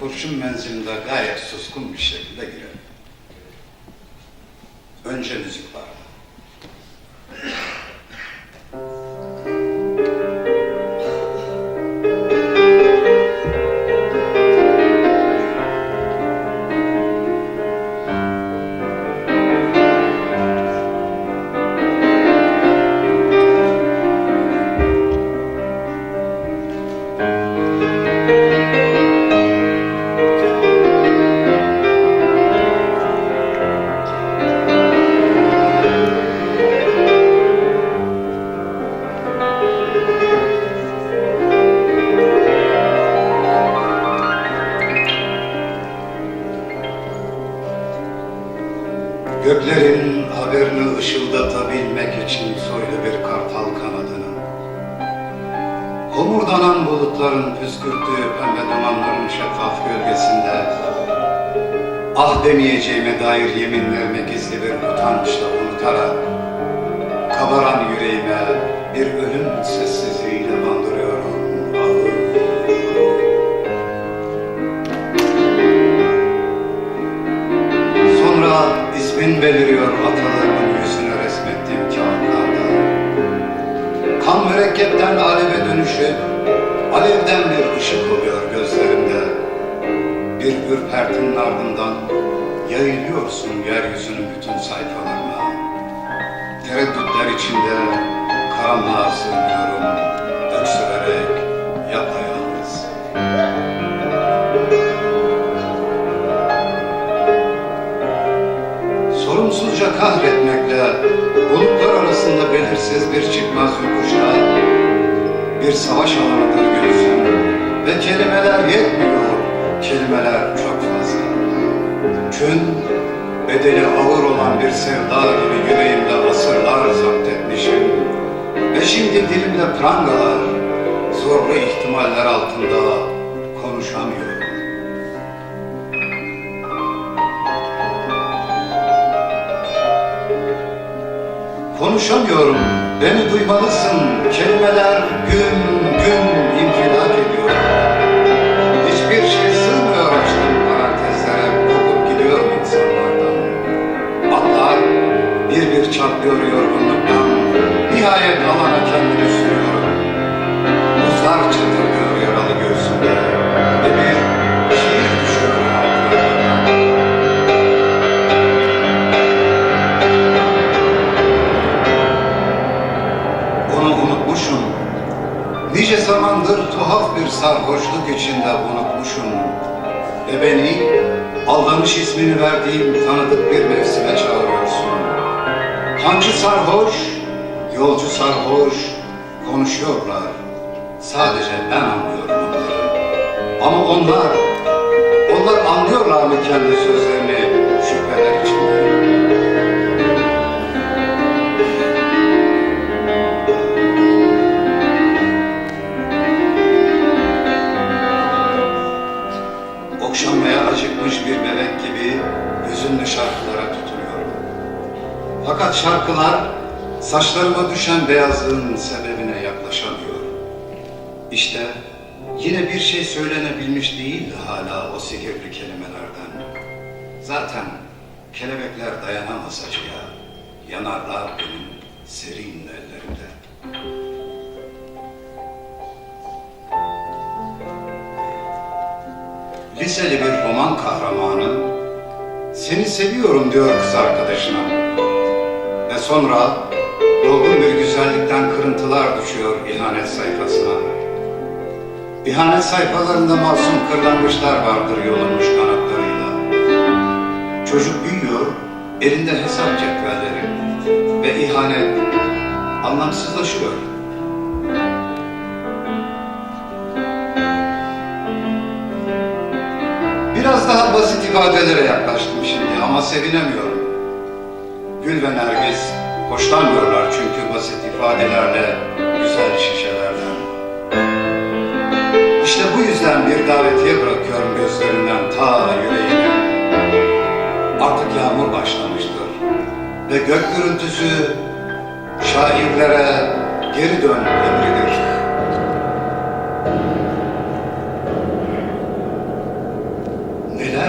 kurşun menzilinde gayet suskun bir şekilde girelim. Önce müzik var. Göklerin haberini ışıldatabilmek için soylu bir kartal kanadını. Homurdanan bulutların püskürttüğü pembe dumanların şeffaf gölgesinde ah demeyeceğime dair yeminlerimi gizli bir utançla unutarak kabaran yüreğime beliriyor atalarımın yüzüne resmettiğim kağıtlarda. Kan mürekkepten aleve dönüşüp, alevden bir ışık oluyor gözlerimde. Bir ürpertinin ardından yayılıyorsun yeryüzünün bütün sayfalarına. Tereddütler içinde karanlığa sığınıyorum, öksürerek sorumsuzca kahretmekle bulutlar arasında belirsiz bir çıkmaz yokuşta bir savaş alanıdır göğsüm ve kelimeler yetmiyor, kelimeler çok fazla. Kün, bedeli ağır olan bir sevda gibi yüreğimde asırlar zapt etmişim ve şimdi dilimde prangalar, zorlu ihtimaller altında konuşamıyorum. Konuşamıyorum, beni duymalısın. Kelimeler gün gün sarhoşluk içinde unutmuşum. Ve beni aldanış ismini verdiğim tanıdık bir mevsime çağırıyorsun. Hancı sarhoş, yolcu sarhoş konuşuyorlar. Sadece ben anlıyorum onları. Ama onlar, onlar anlıyorlar mı kendi sözlerini şüpheler içinde? Fakat şarkılar saçlarıma düşen beyazlığın sebebine yaklaşamıyor. İşte yine bir şey söylenebilmiş değildi hala o sihirli kelimelerden. Zaten kelebekler dayanamaz acıya, yanarlar benim serin ellerimde. Liseli bir roman kahramanı seni seviyorum diyor kız arkadaşına. Sonra dolgun bir güzellikten kırıntılar düşüyor ihanet sayfasına. İhanet sayfalarında masum kırlangıçlar vardır yolunmuş kanatlarıyla. Çocuk büyüyor, elinde hesap cetvelleri ve ihanet anlamsızlaşıyor. Biraz daha basit ifadelere yaklaştım şimdi ama sevinemiyorum. Gül ve Nergis hoşlanmıyorlar çünkü basit ifadelerle güzel şişelerden. İşte bu yüzden bir davetiye bırakıyorum gözlerinden ta yüreğine. Artık yağmur başlamıştır ve gök gürültüsü şairlere geri dön emridir.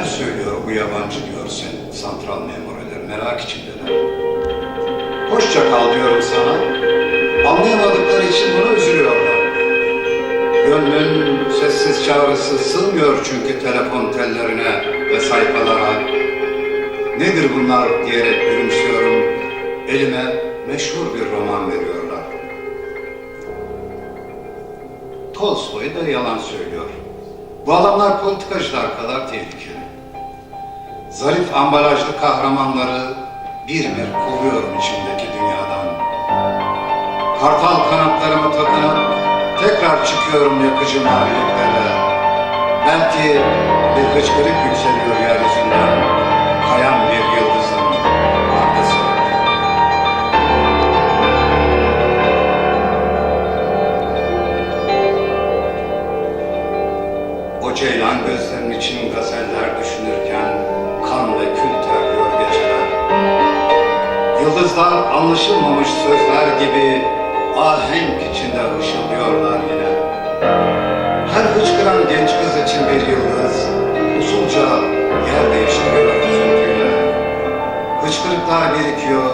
söylüyor bu yabancı diyor sen santral memuriler merak içindeler. Hoşça kal diyorum sana. Anlayamadıkları için buna üzülüyorlar. Gönlün sessiz çağrısı sığmıyor çünkü telefon tellerine ve sayfalara. Nedir bunlar diyerek gülümsüyorum. Elime meşhur bir roman veriyorlar. Tolstoy da yalan söylüyor. Bu adamlar politikacılar kadar tehlikeli. Zarif ambalajlı kahramanları bir bir kovuyorum dünyadan. Kartal kanatlarımı takınıp tekrar çıkıyorum yakıcı maviliklere. Belki bir hıçkırık yükseliyor yeryüzünden. Kayan bir yıldızın arkasında. O ceylan gözlerin için gazeller düşünürken kan ve kül terliyor geceler. Yıldızlar anlaşılmamış sözler gibi ahenk içinde ışıldıyorlar yine. Her hıçkıran genç kız için bir yıldız usulca yer değiştiriyor üzüntüyle. Hıçkırıklar birikiyor,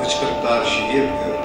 hıçkırıklar şiir diyor,